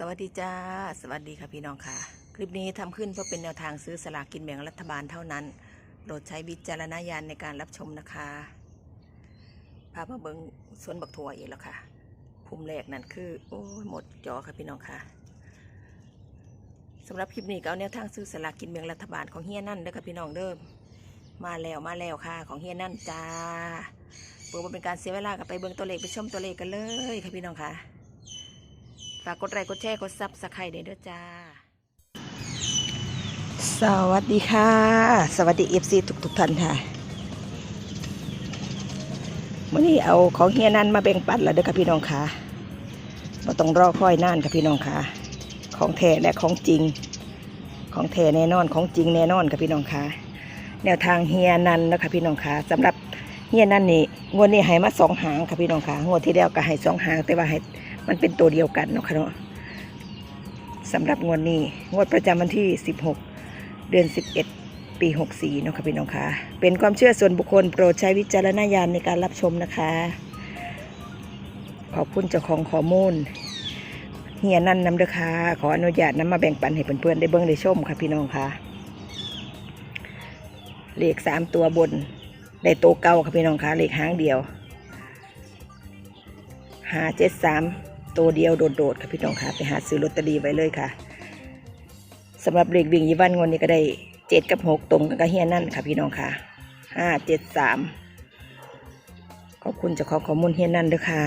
สวัสดีจ้า สวัสดีค่ะพี่น้องค่ะ คลิปนี้ทำขึ้นเพื่อเป็นแนวทางซื้อสลากกินแบ่งรัฐบาลเท่านั้นโปรดใช้วิจารณญาณในการรับชมนะคะพามาเบิงสวนบักถั่วอีกแล้วค่ะภูมิแรกนั่นคือ โอ้หมดจอค่ะพี่น้องค่ะสำหรับคลิปนี้ก็เอาแนวทางซื้อสลากกินแบ่งรัฐบาลของเฮียนั่นเด้อค่ะพี่น้องเดิมมาแล้วมาแล้วค่ะ ของเฮียนั่นจ้าเพื่อบ่เป็นการเสียเวลากับไปเบิงตัวเลขไปชมตัวเลขกันเลยค่ะพี่น้องค่ะากกดไลค์กดแชร์กดซับสไครต์ด้วยเด้อจ้า สวัสดีค่ะ สวัสดีเอฟซีทุกทุกๆท่านค่ะมื่อนี้เอาของเฮียนันมาแบ่งปันแล้วเด้อค่ะพี่น้องค่ะมาต้องรอค่อยนานค่ะพี่น้องค่ะ ของแท้และของจริง ของแท้แน่นอนของจริงแน่นอนค่ะพี่น้องค่ะ แนวทางเฮียนันนะคะพี่น้องค่ะสำหรับเฮียนันนี่งวดนี้ให้มาสองหางค่ะพี่น้องค่ะงวดที่แล้วก็ให้สองหางแต่ว่าให้ มันเป็นตัวเดียวกันเนาะค่ะเนาะสำหรับงวดนี้ งวดประจำวันที่ 16 เดือน 11 ปี 64เนาะค่ะพี่น้องค่ะ เป็นความเชื่อส่วนบุคคลโปรดใช้วิจารณญาณในการรับชมนะคะ ขอบคุณเจ้าของข้อมูลเฮียนั่นนำเด้อค่ะขออนุญาตนำมาแบ่งปันให้เพื่อนๆได้เบิ่งได้ชมค่ะพี่น้องค่ะเลขสามตัวบนได้โตวเก่าค่ะพี่น้องค่ะเลขหางเดียวหาเจ็ดสาม ตัวเดียวโดดๆค่ะพี่น้องค่ะไปหาซื้อลอตเตอรี่ไว้เลยค่ะสำหรับเลขวิ่งยี่วันงวดนี้ก็ได้เจ็ดกับหกตรงกันกับเฮียนั่นค่ะพี่น้องค่ะห้าเจ็ดสามขอบคุณจ้าขอข้อมูลเฮียนั่นด้วยค่ะ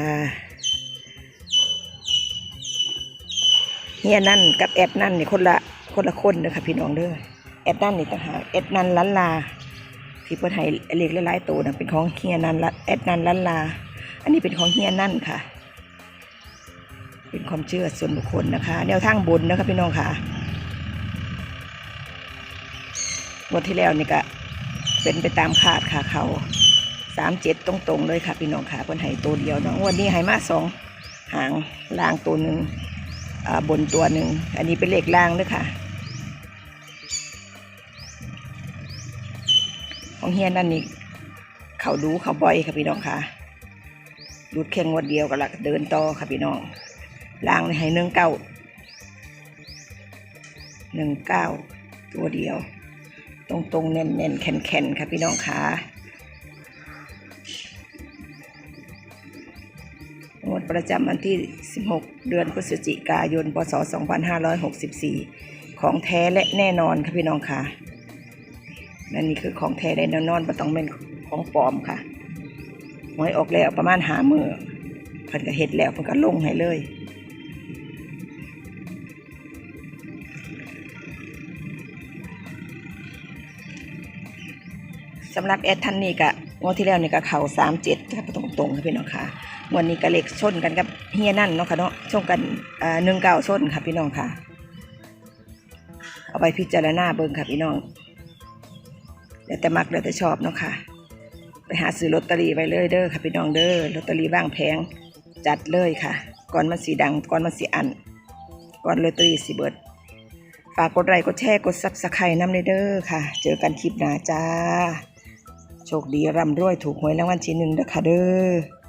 เฮียนั่นกับแอดนั่นนี่คนละคนละคนเด้อค่ะพี่น้องเด้อแอดนั่นนี่ต่างหากแอดนั่นล้านลาที่เพิ่นให้เลขหลายๆตัวนะเป็นของเฮียนั่นละแอดนั่นล้านลา อันนี้เป็นของเฮียนั่นค่ะ เป็นความเชื่อส่วนบุคคลนะคะ แนวทางบนนะคะพี่น้องค่ะงวันที่แล้วนี่ก็เป็นไปตามคาดค่ะเขาสามเจ็ดตรงๆเลยค่ะพี่น้องค่ะเพิ่นให้ตัวเดียวเนาะวันนี้ให้มาสองหางล่างตัวหนึ่งบนตัวหนึ่งอันนี้เป็นเลขล่างด้วยค่ะ ของเฮียนั่นนี่เขาดูเขาบ่อยค่ะพี่น้องค่ะดูดแข่งงวันเดียวก็ละเดินต่อค่ะพี่น้อง ล่างนี่ให้หนึ่งเก้าหนึ่งเก้าตัวเดียว ตรงตรงๆเน่นเน่นแข็งแข็งๆค่ะพี่น้องค่ะงวดประจำวันที่ 16 เดือนพฤศจิกายน พศ 2564 ของแท้และแน่นอนค่ะพี่น้องค่ะนั่นนี่คือของแท้และแน่นอนไม่ต้องเป็นของปลอมค่ะหวยออกแล้วประมาณหามือเพิ่นก็เฮ็ดแล้วเพิ่นก็ลงให้เลย สำหรับแอดทันนี่ก็งวดที่แล้วนี่ก็เข่าสามเจ็ดครับตรงๆค่ะพี่น้องค่ะงวดนี้ก็เลขชนกันกับเฮียนั่นเนาะค่ะเนาะชนกันอ่าหนึ่งเก้าชนค่ะพี่น้องค่ะ เอาไปพิจารณาเบิ่งค่ะพี่น้องแล้วแต่มักแล้วแต่ชอบเนาะค่ะ ไปหาซื้อลอตเตอรี่ไว้เลยเด้อค่ะพี่น้องเด้อลอตเตอรี่บ้างแพงจัดเลยค่ะ ก่อนมันสีดังก่อนมันสีอัน ก่อนลอตเตอรี่สีเบิดฝากกดไลค์กดแชร์กดซับสไครต์น้ำเลยเด้อค่ะ เจอกันคลิปหน้าจ้า โชคดีร่ำรวยถูกหวยรางวัลที่หนึ่งเด้อค่ะเด้อ